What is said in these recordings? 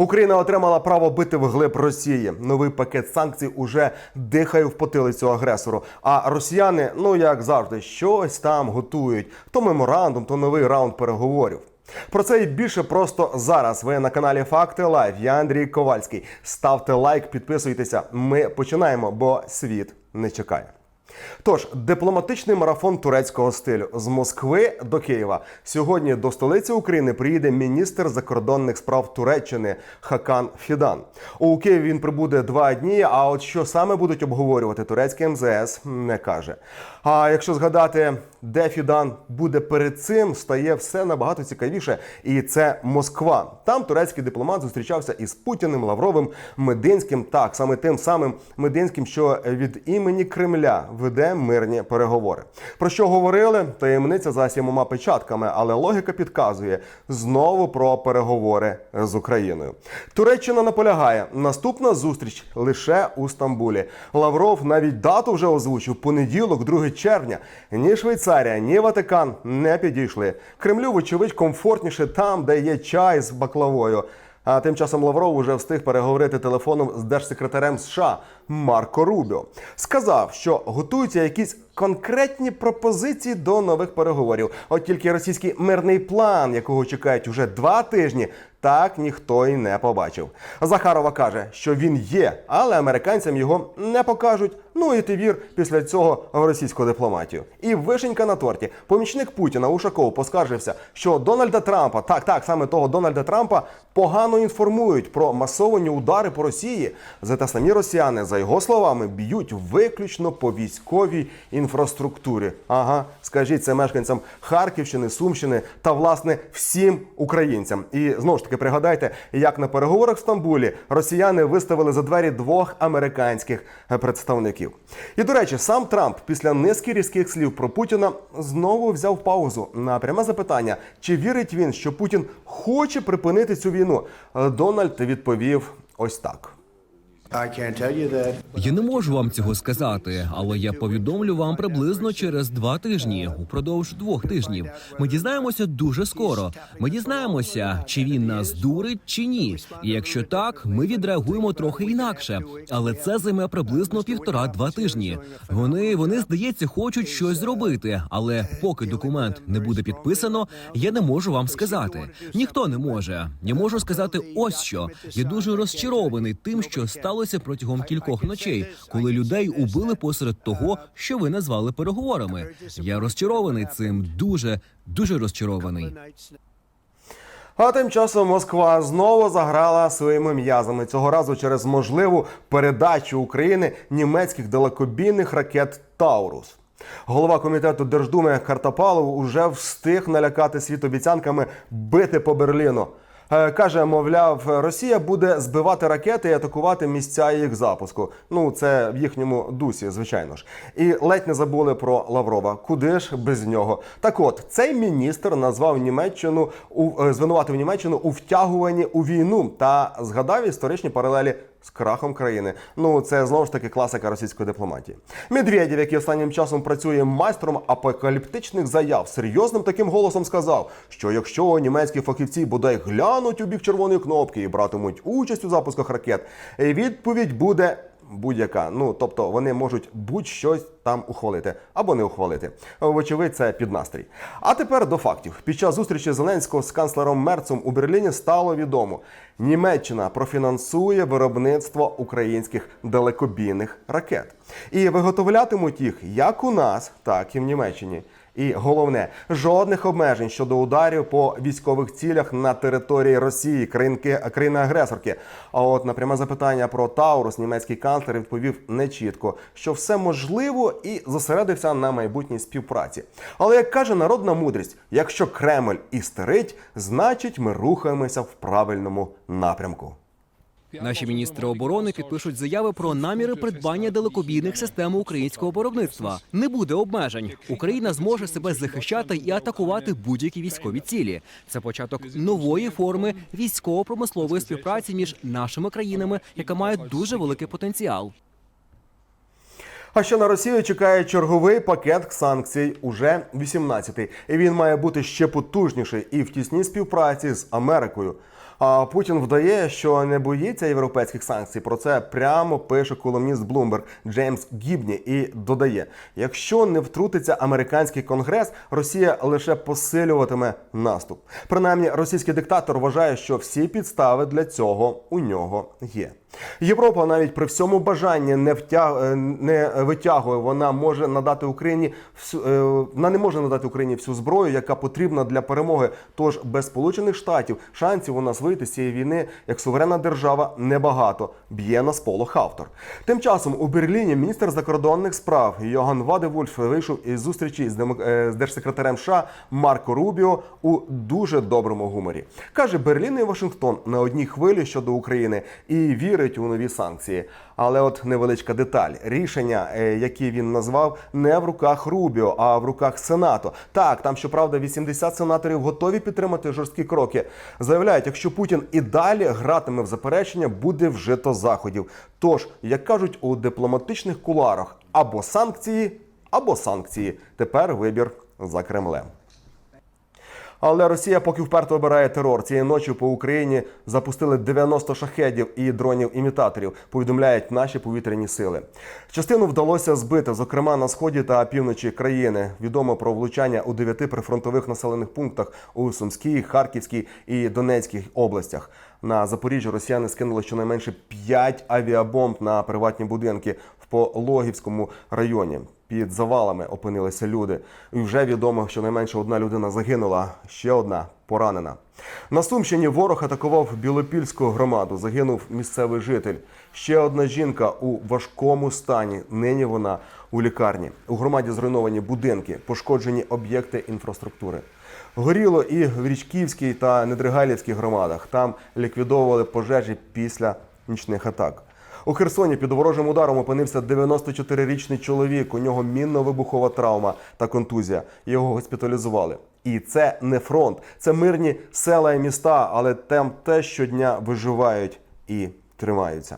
Україна отримала право бити вглиб Росії. Новий пакет санкцій уже дихає в потилицю агресору. А росіяни, ну як завжди, щось там готують: то меморандум, то новий раунд переговорів. Про це і більше просто зараз. Ви на каналі Факти Лайв. Я Андрій Ковальський. Ставте лайк, підписуйтеся. Ми починаємо, бо світ не чекає. Тож, дипломатичний марафон турецького стилю з Москви до Києва. Сьогодні до столиці України приїде міністр закордонних справ Туреччини Хакан Фідан. У Києві він прибуде два дні. А от що саме будуть обговорювати турецьке МЗС, не каже. А якщо згадати, де Фідан буде перед цим, стає все набагато цікавіше. І це Москва. Там турецький дипломат зустрічався із Путіним, Лавровим, Мединським. Так, саме тим самим Мединським, що від імені Кремля веде мирні переговори. Про що говорили? Таємниця за сімома печатками, але логіка підказує знову про переговори з Україною. Туреччина наполягає. Наступна зустріч лише у Стамбулі. Лавров навіть дату вже озвучив понеділок, 2 червня. Ні Швейцарія, ні Ватикан не підійшли. Кремлю, вочевидь, комфортніше там, де є чай з баклавою. А тим часом Лавров уже встиг переговорити телефоном з держсекретарем США Марко Рубіо. Сказав, що готуються якісь конкретні пропозиції до нових переговорів. От тільки російський мирний план, якого чекають уже два тижні, так ніхто й не побачив. Захарова каже, що він є, але американцям його не покажуть. Ну і ти вір після цього в російську дипломатію. І вишенька на торті. Помічник Путіна Ушаков поскаржився, що Дональда Трампа, так, так, саме того Дональда Трампа, погано інформують про масовані удари по Росії. Зате самі росіяни, за його словами, б'ють виключно по військовій інфраструктурі. Ага, скажіть це мешканцям Харківщини, Сумщини та власне всім українцям. І знову ж таки пригадайте, як на переговорах в Стамбулі росіяни виставили за двері двох американських е, представників. І до речі, сам Трамп після низки різких слів про Путіна знову взяв паузу на пряме запитання, чи вірить він, що Путін хоче припинити цю війну. Дональд відповів ось так. Я не можу вам цього сказати, але я повідомлю вам приблизно через два тижні, упродовж двох тижнів. Ми дізнаємося дуже скоро. Ми дізнаємося, чи він нас дурить, чи ні. І якщо так, ми відреагуємо трохи інакше. Але це займе приблизно півтора-два тижні. Вони вони здається, хочуть щось зробити, але поки документ не буде підписано, я не можу вам сказати. Ніхто не може. Я можу сказати ось що. Я дуже розчарований тим, що сталося протягом кількох ночей, коли людей убили посеред того, що ви назвали переговорами. Я розчарований цим, дуже дуже розчарований. А тим часом Москва знову заграла своїми м'язами цього разу через можливу передачу України німецьких далекобійних ракет Таурус. Голова комітету Держдуми Картопалов уже встиг налякати світ обіцянками бити по Берліну. Е, Каже, мовляв, Росія буде збивати ракети і атакувати місця їх запуску. Ну це в їхньому дусі, звичайно ж. І ледь не забули про Лаврова. Куди ж без нього? Так от цей міністр назвав Німеччину у е, звинуватив Німеччину у втягуванні у війну та згадав історичні паралелі з крахом країни. Ну це знову ж таки класика російської дипломатії. Медведєв, який останнім часом працює майстром апокаліптичних заяв, серйозним таким голосом сказав, що якщо німецькі фахівці бодай глянуть у бік червоної кнопки і братимуть участь у запусках ракет, відповідь буде. Будь-яка, ну тобто вони можуть будь-щось там ухвалити або не ухвалити. Вочевидь, це під настрій. А тепер до фактів. Під час зустрічі Зеленського з канцлером Мерцем у Берліні стало відомо: Німеччина профінансує виробництво українських далекобійних ракет і виготовлятимуть їх як у нас, так і в Німеччині. І головне, жодних обмежень щодо ударів по військових цілях на території Росії, країни-агресорки. А от на пряме запитання про Таурус німецький канцлер відповів нечітко, що все можливо і зосередився на майбутній співпраці. Але як каже народна мудрість, якщо Кремль істерить, значить ми рухаємося в правильному напрямку. Наші міністри оборони підпишуть заяви про наміри придбання далекобійних систем українського виробництва. Не буде обмежень. Україна зможе себе захищати і атакувати будь-які військові цілі. Це початок нової форми військово-промислової співпраці між нашими країнами, яка має дуже великий потенціал. А що на Росію чекає черговий пакет санкцій, уже 18-й. І він має бути ще потужніший і в тісній співпраці з Америкою. А Путін вдає, що не боїться європейських санкцій. Про це прямо пише колумніст Bloomberg Джеймс Гібні і додає: якщо не втрутиться американський конгрес, Росія лише посилюватиме наступ. Принаймні, російський диктатор вважає, що всі підстави для цього у нього є. Європа навіть при всьому бажанні не втяг... е, не витягує. Вона може надати Україні всю е, вона не може надати Україні всю зброю, яка потрібна для перемоги. Тож без Сполучених Штатів шансів у нас вийти з цієї війни як суверенна держава небагато. Б'є на сполох автор. Тим часом у Берліні міністр закордонних справ Йоган Вадевульф вийшов із зустрічі е, з держсекретарем США Марко Рубіо у дуже доброму гуморі. каже Берлін і Вашингтон на одній хвилі щодо України і вірить у нові санкції. Але от невеличка деталь: рішення, е, які він назвав, не в руках Рубіо, а в руках Сенату. Так, там щоправда 80 сенаторів готові підтримати жорсткі кроки. Заявляють, якщо Путін і далі гратиме в заперечення, буде вжито заходів. Тож, як кажуть у дипломатичних куларах, або санкції, або санкції. Тепер вибір за Кремлем. Але Росія поки вперто обирає терор. Цієї ночі по Україні запустили 90 шахедів і дронів-імітаторів. Повідомляють наші повітряні сили. Частину вдалося збити, зокрема на сході та півночі країни. Відомо про влучання у дев'яти прифронтових населених пунктах у Сумській, Харківській і Донецькій областях. На Запоріжжі росіяни скинули щонайменше 5 авіабомб на приватні будинки в Пологівському районі. Під завалами опинилися люди. І вже відомо, що найменше одна людина загинула, ще одна поранена. На Сумщині ворог атакував Білопільську громаду. Загинув місцевий житель. Ще одна жінка у важкому стані. Нині вона у лікарні. У громаді зруйновані будинки, пошкоджені об'єкти інфраструктури. Горіло і в Річківській та Недригайлівській громадах. Там ліквідовували пожежі після нічних атак. У Херсоні під ворожим ударом опинився 94-річний чоловік. У нього мінно-вибухова травма та контузія. Його госпіталізували. І це не фронт, це мирні села і міста, але там те щодня виживають і тримаються.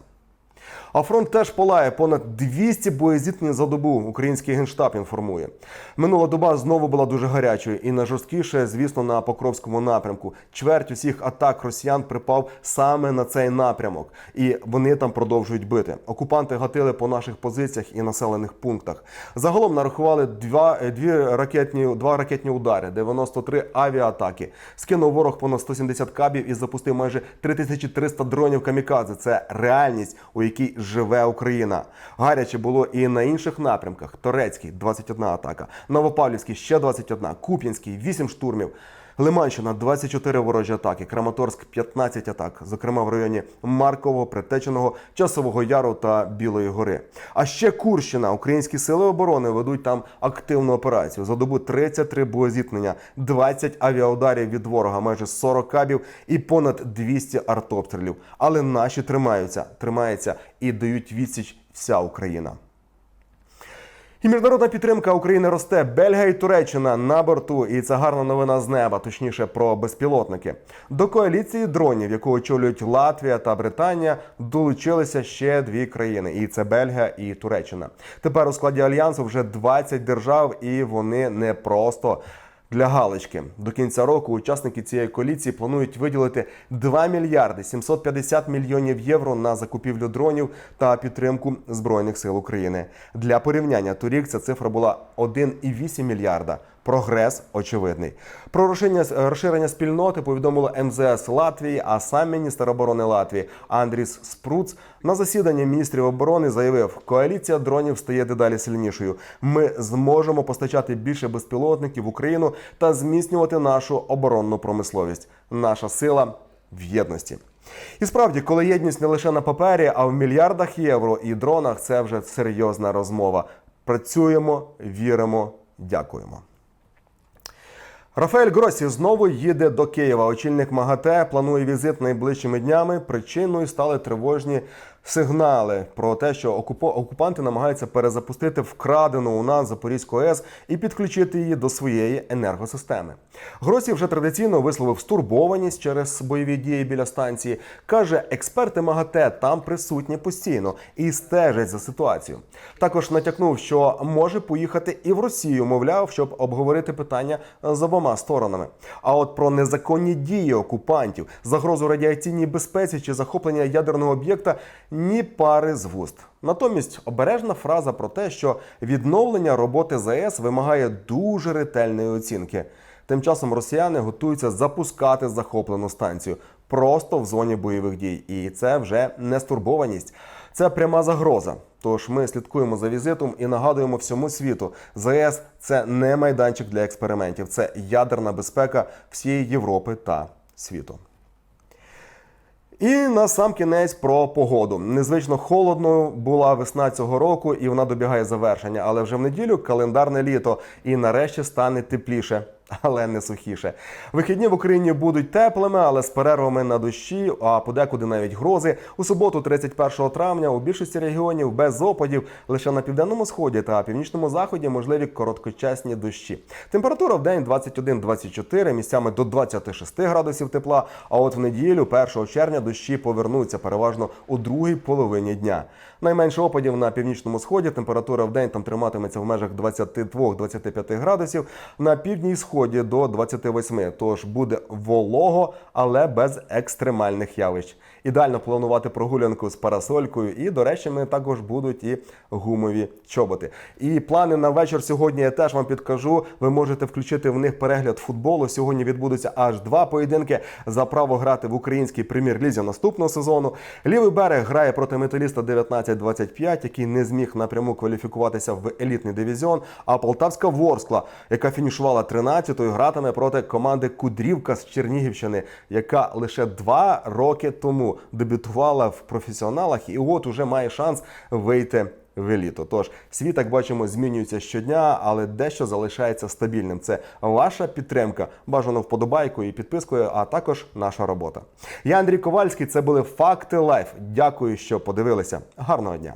А фронт теж палає понад 200 боєзіткнень за добу. Український генштаб інформує. Минула доба знову була дуже гарячою, і найжорсткіше, звісно, на Покровському напрямку. Чверть усіх атак росіян припав саме на цей напрямок, і вони там продовжують бити. Окупанти гатили по наших позиціях і населених пунктах. Загалом нарахували два, е, дві ракетні, два ракетні удари, 93 авіаатаки. Скинув ворог понад 170 кабів і запустив майже 3300 дронів камікадзе. Це реальність, у якій живе Україна. Гаряче було і на інших напрямках: Торецький 21 атака, Новопавлівський ще 21, Куп'янський 8 штурмів. Лиманщина 24 ворожі атаки, Краматорськ 15 атак, зокрема в районі Маркового, Притеченого, Часового Яру та Білої Гори. А ще Курщина. Українські сили оборони ведуть там активну операцію. За добу 33 боєзіткнення, 20 авіаударів від ворога, майже 40 кабів і понад 200 артобстрілів. Але наші тримаються, тримаються і дають відсіч вся Україна. І міжнародна підтримка України росте. Бельгія і Туреччина на борту, і це гарна новина з неба, точніше про безпілотники. До коаліції дронів, яку очолюють Латвія та Британія, долучилися ще дві країни, і це Бельгія і Туреччина. Тепер у складі альянсу вже 20 держав, і вони не просто. Для галочки до кінця року учасники цієї коаліції планують виділити 2 мільярди 750 мільйонів євро на закупівлю дронів та підтримку збройних сил України. Для порівняння торік ця цифра була 1,8 мільярда. Прогрес очевидний. Про розширення, розширення спільноти повідомило МЗС Латвії, а сам міністр оборони Латвії Андріс Спруц на засіданні міністрів оборони заявив, коаліція дронів стає дедалі сильнішою. Ми зможемо постачати більше безпілотників в Україну та зміцнювати нашу оборонну промисловість. Наша сила в єдності. І справді, коли єдність не лише на папері, а в мільярдах євро і дронах, це вже серйозна розмова. Працюємо, віримо, дякуємо. Рафаель Гросі знову їде до Києва. Очільник МАГАТЕ планує візит найближчими днями. Причиною стали тривожні сигнали про те, що окупанти намагаються перезапустити вкрадену у нас Запорізьку АЕС і підключити її до своєї енергосистеми. Гросі вже традиційно висловив стурбованість через бойові дії біля станції. каже, експерти МАГАТЕ там присутні постійно і стежать за ситуацією. Також натякнув, що може поїхати і в Росію, мовляв, щоб обговорити питання з обома сторонами. А от про незаконні дії окупантів, загрозу радіаційній безпеці чи захоплення ядерного об'єкта ні пари з вуст. Натомість обережна фраза про те, що відновлення роботи ЗАЕС вимагає дуже ретельної оцінки. Тим часом росіяни готуються запускати захоплену станцію просто в зоні бойових дій, і це вже не стурбованість. Це пряма загроза. Тож ми слідкуємо за візитом і нагадуємо всьому світу: ЗАЕС це не майданчик для експериментів, це ядерна безпека всієї Європи та світу. І на сам кінець про погоду. Незвично холодною була весна цього року, і вона добігає завершення. Але вже в неділю календарне літо, і нарешті стане тепліше. Але не сухіше. Вихідні в Україні будуть теплими, але з перервами на дощі, а подекуди навіть грози. У суботу, 31 травня, у більшості регіонів без опадів лише на південному сході та північному заході можливі короткочасні дощі. Температура в день 21-24, місцями до 26 градусів тепла. А от в неділю, 1 червня, дощі повернуться переважно у другій половині дня. Найменше опадів на північному сході. Температура в день там триматиметься в межах 22-25 градусів. На півдні і сході до 28. Тож буде волого, але без екстремальних явищ. Ідеально планувати прогулянку з парасолькою. І, до речі, ми також будуть і гумові чоботи. І плани на вечір сьогодні я теж вам підкажу. Ви можете включити в них перегляд футболу. Сьогодні відбудуться аж два поєдинки за право грати в українській прем'єр-лізі наступного сезону. Лівий берег грає проти металіста 19-25, який не зміг напряму кваліфікуватися в елітний дивізіон. А Полтавська Ворскла, яка фінішувала 13-ю, гратиме проти команди Кудрівка з Чернігівщини, яка лише два роки тому дебютувала в професіоналах, і от уже має шанс вийти. В еліту. Тож світ, як бачимо, змінюється щодня, але дещо залишається стабільним. Це ваша підтримка, бажано вподобайкою і підпискою, а також наша робота. Я Андрій Ковальський. Це були факти лайф. Дякую, що подивилися. Гарного дня.